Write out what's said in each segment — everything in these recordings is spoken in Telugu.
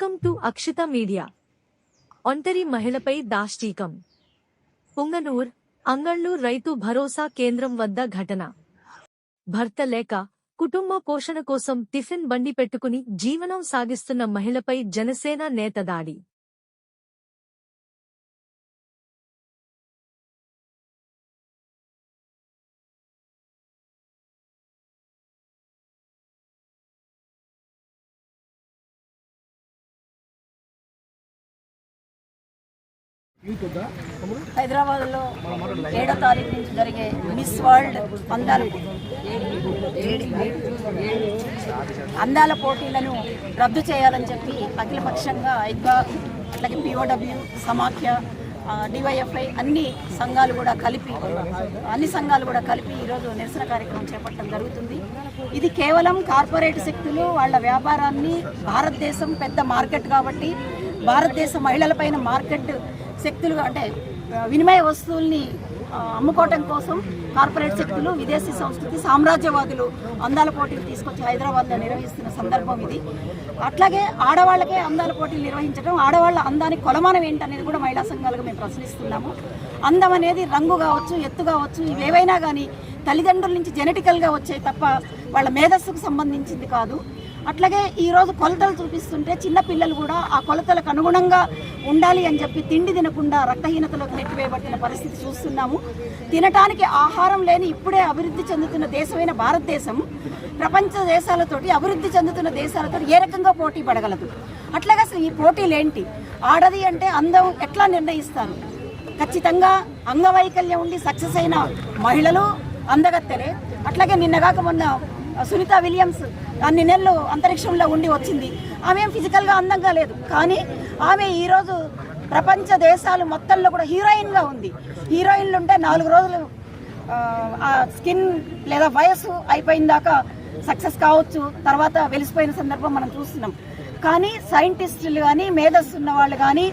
వెల్కమ్ టు అక్షిత మీడియా ఒంటరి మహిళపై దాష్టీకం పుంగనూర్ అంగళ్ళూర్ రైతు భరోసా కేంద్రం వద్ద ఘటన భర్త లేక కుటుంబ పోషణ కోసం టిఫిన్ బండి పెట్టుకుని జీవనం సాగిస్తున్న మహిళపై జనసేన నేత దాడి హైదరాబాద్లో ఏడో తారీఖు నుంచి జరిగే మిస్ వరల్డ్ అందాల అందాల పోటీలను రద్దు చేయాలని చెప్పి అఖిలపక్షంగా ఐక్య అట్లాగే పిఓడబ్ల్యూ సమాఖ్య డివైఎఫ్ఐ అన్ని సంఘాలు కూడా కలిపి అన్ని సంఘాలు కూడా కలిపి ఈరోజు నిరసన కార్యక్రమం చేపట్టడం జరుగుతుంది. ఇది కేవలం కార్పొరేట్ శక్తులు వాళ్ళ వ్యాపారాన్ని భారతదేశం పెద్ద మార్కెట్ కాబట్టి భారతదేశ మహిళలపైన మార్కెట్ శక్తులు అంటే వినిమయ వస్తువుల్ని అమ్ముకోవటం కోసం కార్పొరేట్ శక్తులు విదేశీ సంస్కృతి సామ్రాజ్యవాదులు అందాల పోటీలు తీసుకొచ్చి హైదరాబాద్లో నిర్వహిస్తున్న సందర్భం ఇది. అట్లాగే ఆడవాళ్ళకే అందాల పోటీలు నిర్వహించడం ఆడవాళ్ళ అందానికి కొలమానం ఏంటనేది కూడా మహిళా సంఘాలుగా మేము ప్రశ్నిస్తున్నాము. అందం అనేది రంగు కావచ్చు ఎత్తు కావచ్చు ఇవేవైనా కానీ తల్లిదండ్రుల నుంచి జెనెటికల్గా వచ్చాయి తప్ప వాళ్ళ మేధస్సుకు సంబంధించింది కాదు. అట్లాగే ఈరోజు కొలతలు చూపిస్తుంటే చిన్న పిల్లలు కూడా ఆ కొలతలకు అనుగుణంగా ఉండాలి అని చెప్పి తిండి తినకుండా రక్తహీనతలోకి నెట్టివేయబట్టిన పరిస్థితి చూస్తున్నాము. తినటానికి ఆహారం లేని ఇప్పుడే అభివృద్ధి చెందుతున్న దేశమైన భారతదేశం ప్రపంచ దేశాలతోటి అభివృద్ధి చెందుతున్న దేశాలతో ఏ రకంగా పోటీ పడగలదు. అట్లాగే అసలు ఈ పోటీలు ఏంటి? ఆడది అంటే అందం ఎట్లా నిర్ణయిస్తారు? ఖచ్చితంగా అంగవైకల్యం ఉండి సక్సెస్ అయిన మహిళలు అందగత్తెలే. అట్లాగే నిన్నగాక మొన్న సునీత విలియమ్స్ అన్ని నెలలు అంతరిక్షంలో ఉండి వచ్చింది. ఆమె ఏం ఫిజికల్గా అందంగా లేదు. కానీ ఆమె ఈరోజు ప్రపంచ దేశాలు మొత్తంలో కూడా హీరోయిన్గా ఉంది. హీరోయిన్లు ఉంటే నాలుగు రోజులు ఆ, స్కిన్ లేదా వయసు అయిపోయిన దాకా సక్సెస్ కావచ్చు. తర్వాత వెలిసిపోయిన సందర్భం మనం చూస్తున్నాం. కానీ సైంటిస్టులు కానీ మేధస్సు ఉన్న వాళ్ళు కానీ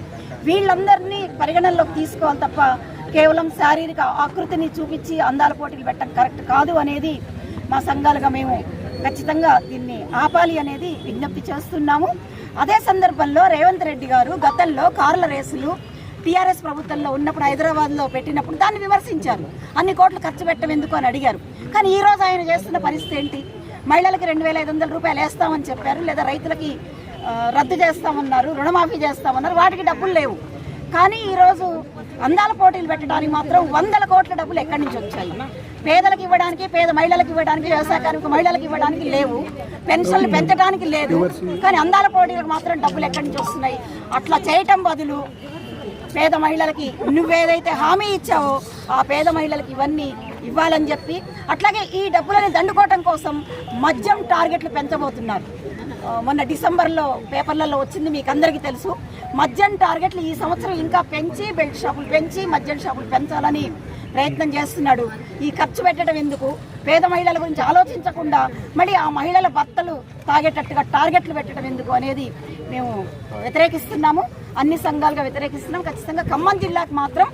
వీళ్ళందరినీ పరిగణనలోకి తీసుకోవాలి తప్ప కేవలం శారీరక ఆకృతిని చూపించి అందాల పోటీలు పెట్టడం కరెక్ట్ కాదు అనేది మా సంఘాలుగా మేము ఖచ్చితంగా దీన్ని ఆపాలి అనేది విజ్ఞప్తి చేస్తున్నాము. అదే సందర్భంలో రేవంత్ రెడ్డి గారు గతంలో కార్ల రేసులు టీఆర్ఎస్ ప్రభుత్వంలో ఉన్నప్పుడు హైదరాబాద్లో పెట్టినప్పుడు దాన్ని విమర్శించారు. అన్ని కోట్లు ఖర్చు పెట్టడం ఎందుకు అని అడిగారు. కానీ ఈ రోజు ఆయన చేస్తున్న పరిస్థితి ఏంటి? మహిళలకు రెండు వేల ఐదు వందల రూపాయలు వేస్తామని చెప్పారు లేదా రైతులకి రద్దు చేస్తామన్నారు రుణమాఫీ చేస్తామన్నారు వాటికి డబ్బులు లేవు. కానీ ఈరోజు అందాల పోటీలు పెట్టడానికి మాత్రం వందల కోట్ల డబ్బులు ఎక్కడి నుంచి వచ్చాయి? పేదలకు ఇవ్వడానికి పేద మహిళలకు ఇవ్వడానికి వ్యవసాయ కార్మిక మహిళలకు ఇవ్వడానికి లేవు. పెన్షన్లు పెంచడానికి లేదు. కానీ అందాల పోటీలకు మాత్రం డబ్బులు ఎక్కడి నుంచి వస్తున్నాయి? అట్లా చేయటం బదులు పేద మహిళలకి నువ్వేదైతే హామీ ఇచ్చావో ఆ పేద మహిళలకి ఇవన్నీ ఇవ్వాలని చెప్పి అట్లాగే ఈ డబ్బులని దండుకోవటం కోసం మద్యం టార్గెట్లు పెంచబోతున్నారు. మొన్న డిసెంబర్లో పేపర్లలో వచ్చింది మీకు అందరికీ తెలుసు. మద్యం టార్గెట్లు ఈ సంవత్సరం ఇంకా పెంచి బెల్ట్ షాపులు పెంచి మద్యం షాపులు పెంచాలని ప్రయత్నం చేస్తున్నాడు. ఈ ఖర్చు పెట్టడం ఎందుకు? పేద మహిళల గురించి ఆలోచించకుండా మళ్ళీ ఆ మహిళల భర్తలు తాగేటట్టుగా టార్గెట్లు పెట్టడం ఎందుకు అనేది మేము వ్యతిరేకిస్తున్నాము. అన్ని సంఘాలుగా వ్యతిరేకిస్తున్నాం. ఖచ్చితంగా ఖమ్మం జిల్లాకు మాత్రం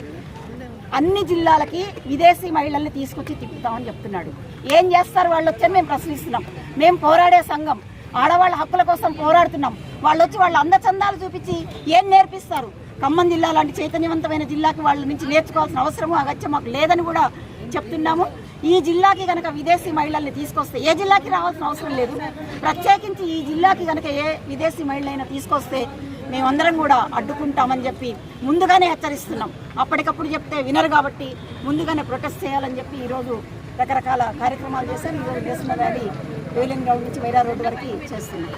అన్ని జిల్లాలకి విదేశీ మహిళల్ని తీసుకొచ్చి తిప్పుతామని చెప్తున్నాడు. ఏం చేస్తారు వాళ్ళు వచ్చని మేము ప్రశ్నిస్తున్నాం. మేము పోరాడే సంఘం. ఆడవాళ్ళ హక్కుల కోసం పోరాడుతున్నాం. వాళ్ళు వచ్చి వాళ్ళ అందచందాలు చూపించి ఏం నేర్పిస్తారు? ఖమ్మం జిల్లా లాంటి చైతన్యవంతమైన జిల్లాకి వాళ్ళ నుంచి నేర్చుకోవాల్సిన అవసరము అగత్యం మాకు లేదని కూడా చెప్తున్నాము. ఈ జిల్లాకి కనుక విదేశీ మహిళల్ని తీసుకొస్తే ఏ జిల్లాకి రావాల్సిన అవసరం లేదు. ప్రత్యేకించి ఈ జిల్లాకి కనుక ఏ విదేశీ మహిళైనా తీసుకొస్తే మేమందరం కూడా అడ్డుకుంటామని చెప్పి ముందుగానే హెచ్చరిస్తున్నాం. అప్పటికప్పుడు చెప్తే వినరు కాబట్టి ముందుగానే ప్రొటెస్ట్ చేయాలని చెప్పి ఈరోజు రకరకాల కార్యక్రమాలు చేశాం ఈరోజు నేషనల్ ర్యాలీ వేలింగ్ గ్రౌండ్ నుంచి వైరా రోడ్డు వరకు చేస్తున్నాం.